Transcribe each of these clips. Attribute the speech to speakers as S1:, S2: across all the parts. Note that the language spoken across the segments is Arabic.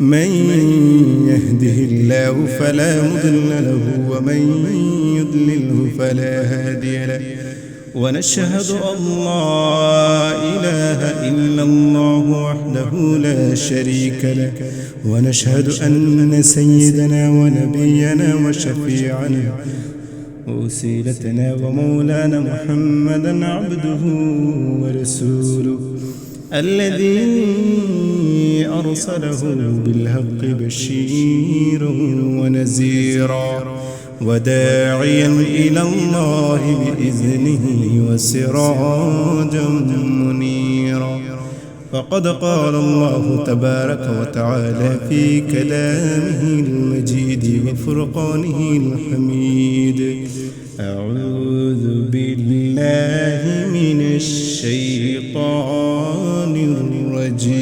S1: من يهده الله فلا مضل له ومن يضلله فلا هادي له. ونشهد أن لا إله إلا الله وحده لا شريك له. ونشهد أن سيدنا ونبينا وشفيعنا وسيلتنا ومولانا محمدا عبده ورسوله. الذي أرسله بالحق بشيرا ونذيرا وداعيا إلى الله بإذنه وسراجا منيرا. فقد قال الله تبارك وتعالى في كلامه المجيد وفرقانه الحميد أعوذ بالله من الشيطان الرجيم.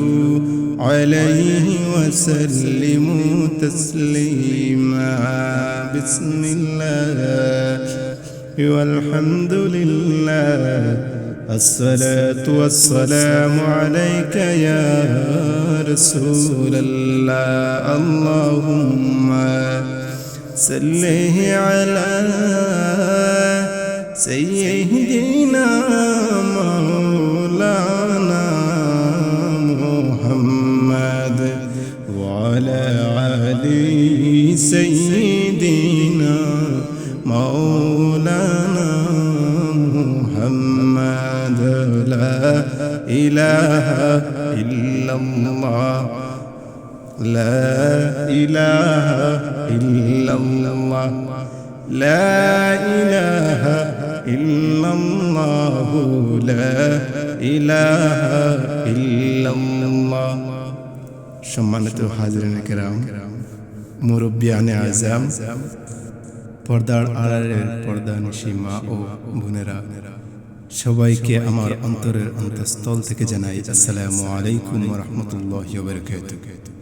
S1: عليه وسلموا تسليما. بسم الله والحمد لله. الصلاة والسلام عليك يا رسول الله. اللهم صل على سيدنا مولانا وعلى علي سيدنا مولانا محمد لا إله إلا الله لا إله إلا الله لا إله إلا الله لا إله إلا الله. সম্মানিত হাজরিন কেরাম মুরব্বিয়ানে আজাম, পর্দার আড়ালের পর্দা নিশি মা ও বোনেরা, সবাইকে আমার অন্তরের অন্তঃস্থল থেকে জানাই আসসালামু আলাইকুম রহমতুল্লাহ বারকাতুহ।